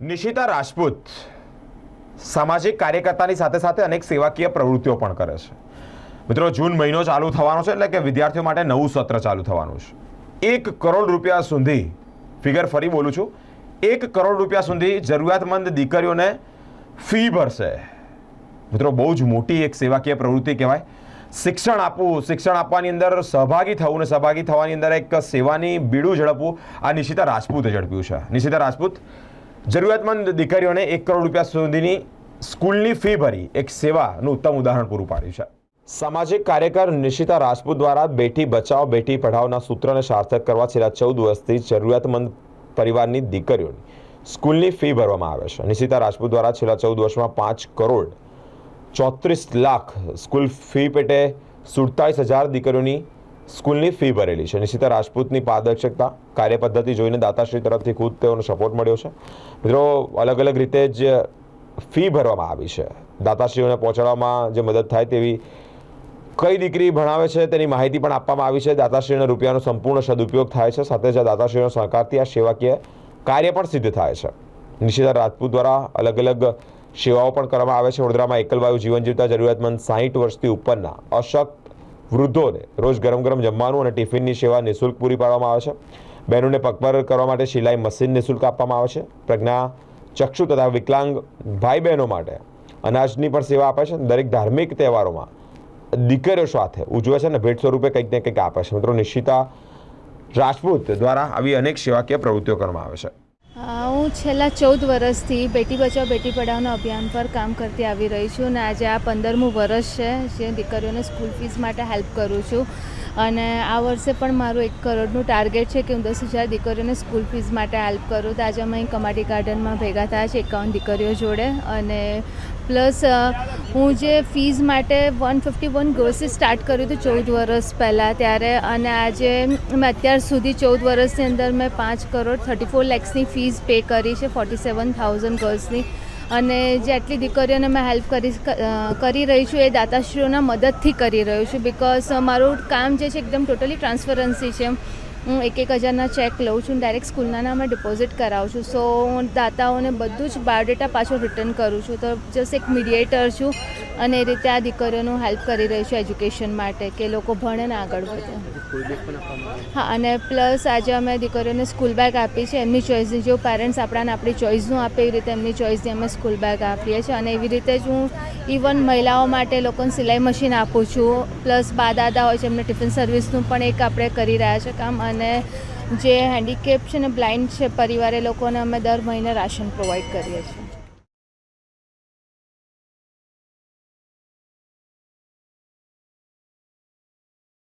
નિશિતા રાજપૂત સામાજિક કાર્યકર્તાની સાથે સાથે અનેક સેવાકીય પ્રવૃત્તિઓ પણ કરે છે. મિત્રો, જૂન મહિનો ચાલુ થવાનો છે એટલે કે વિદ્યાર્થીઓ માટે નવું સત્ર ચાલુ થવાનું છે. એક કરોડ રૂપિયા સુધી, ફિગર ફરી બોલું છું, એક કરોડ રૂપિયા સુધી જરૂરિયાતમંદ દીકરીઓને ફી ભરશે. મિત્રો, બહુ જ મોટી એક સેવાકીય પ્રવૃત્તિ કહેવાય. શિક્ષણ આપવું, શિક્ષણ આપવાની અંદર સહભાગી થવું ને સહભાગી થવાની અંદર એક સેવાની બીડું ઝડપવું આ નિશિતા રાજપૂતે ઝડપ્યું છે. નિશિતા રાજપૂત જરૂરિયાતમંદ દીકરીઓને એક કરોડ રૂપિયા સુધીની સ્કૂલની ફી ભરી એક સેવાનું ઉત્તમ ઉદાહરણ પૂરું પાડ્યું છે. સામાજિક કાર્યકર નિશિતા રાજપૂત દ્વારા બેટી બચાવ બેટી પઢાવના સૂત્રને સાર્થક કરવા છેલ્લા ચૌદ વર્ષથી જરૂરિયાતમંદ પરિવારની દીકરીઓની સ્કૂલની ફી ભરવામાં આવે છે. નિશિતા રાજપૂત દ્વારા છેલ્લા ચૌદ વર્ષમાં પાંચ કરોડ ચોત્રીસ લાખ સ્કૂલ ફી પેટે સુડતાલીસ હજાર દીકરીઓની સ્કૂલની ફી ભરેલી છે. નિશિતા રાજપૂતની પારદર્શકતા, કાર્યપદ્ધતિ જોઈને દાતાશ્રી તરફથી ખુદ તેઓનો સપોર્ટ મળ્યો છે. મિત્રો અલગ અલગ રીતે જ ફી ભરવામાં આવી છે. દાતાશ્રીઓને પહોંચાડવામાં જે મદદ થાય તેવી કઈ દીકરી ભણાવે છે તેની માહિતી પણ આપવામાં આવી છે. દાતાશ્રીના રૂપિયાનો સંપૂર્ણ સદુપયોગ થાય છે. સાથે જ દાતાશ્રીનો સહકારથી આ સેવાકીય કાર્ય પણ સિદ્ધ થાય છે. નિશિતા રાજપૂત દ્વારા અલગ અલગ સેવાઓ પણ કરવામાં આવે છે. વડોદરામાં એકલવાયુ જીવન જીવતા જરૂરિયાતમંદ સાહીઠ વર્ષથી ઉપરના અશક્ત વૃદ્ધોને રોજ ગરમ ગરમ જમવાનું અને ટિફિનની સેવા નિઃશુલ્ક પૂરી પાડવામાં આવે છે. બહેનોને પગભર કરવા માટે સિલાઈ મશીન નિઃશુલ્ક આપવામાં આવે છે. પ્રજ્ઞા, ચક્ષુ તથા વિકલાંગ ભાઈ બહેનો માટે અનાજની પણ સેવા આપે છે. દરેક ધાર્મિક તહેવારોમાં દીકરીઓ સાથે ઉજવે છે અને ભેટ સ્વરૂપે કંઈક ને કંઈક આપે છે. મિત્રો નિશ્ચિતા રાજપૂત દ્વારા આવી અનેક સેવાકીય પ્રવૃત્તિઓ કરવામાં આવે છે. હું છેલ્લા ચૌદ વર્ષથી બેટી બચાવ, બેટી પઢાઓના અભિયાન પર કામ કરતી આવી રહી છું અને આજે આ પંદરમું વર્ષ છે. જે દીકરીઓને સ્કૂલ ફીસ માટે હેલ્પ કરું છું. અને આ વર્ષે પણ મારું એક કરોડનું ટાર્ગેટ છે કે હું દસ હજાર દીકરીઓને સ્કૂલ ફીસ માટે હેલ્પ કરું. તો આજે અમે અહીં કમાટી ગાર્ડનમાં ભેગા થયા છે એકાવન દીકરીઓ જોડે. અને પ્લસ હું જે ફીઝ માટે વન ફિફ્ટી વન ગર્લ્સે સ્ટાર્ટ કર્યું હતું ચૌદ વર્ષ પહેલાં ત્યારે. અને આજે મેં અત્યાર સુધી ચૌદ વર્ષની અંદર મેં પાંચ કરોડ થર્ટી ફોર લેક્સની ફીઝ પે કરી છે, ફોર્ટી સેવન થાઉઝન્ડ ગર્લ્સની અને જે આટલી દીકરીઓને મેં હેલ્પ કરી કરી રહી છું, એ દાતાશ્રીઓના મદદથી કરી રહ્યું છું. બિકોઝ મારું કામ જે છે એકદમ ટોટલી ટ્રાન્સફરન્સી છે. હું એક એક હજારના ચેક લઉં છું ડાયરેક્ટ સ્કૂલના નામે ડિપોઝિટ કરાવું છું. સો હું દાતાઓને બધું જ બાયોડેટા પાછો રિટર્ન કરું છું. તો જસ્ટ એક મીડિયેટર છું. અને એ રીતે આ દીકરીઓનું હેલ્પ કરી રહી છું એજ્યુકેશન માટે કે લોકો ભણે ને આગળ વધે. હા, અને પ્લસ આજે અમે દીકરીઓને સ્કૂલ બેગ આપી છે. એમની ચોઈસની જો પેરેન્ટ્સ આપણાને આપણી ચોઈસનું આપે એવી રીતે એમની ચોઈસની અમે સ્કૂલ બેગ આપીએ છીએ. અને એવી રીતે જ હું ઇવન મહિલાઓ માટે લોકોને સિલાઈ મશીન આપું છું. પ્લસ બા દાદા હોય છે, એમને ટિફિન સર્વિસનું પણ એક આપણે કરી રહ્યા છે કામ. અને જે હેન્ડીકેપ છે ને બ્લાઇન્ડ છે, પરિવારે લોકોને અમે દર મહિને રાશન પ્રોવાઈડ કરીએ છીએ.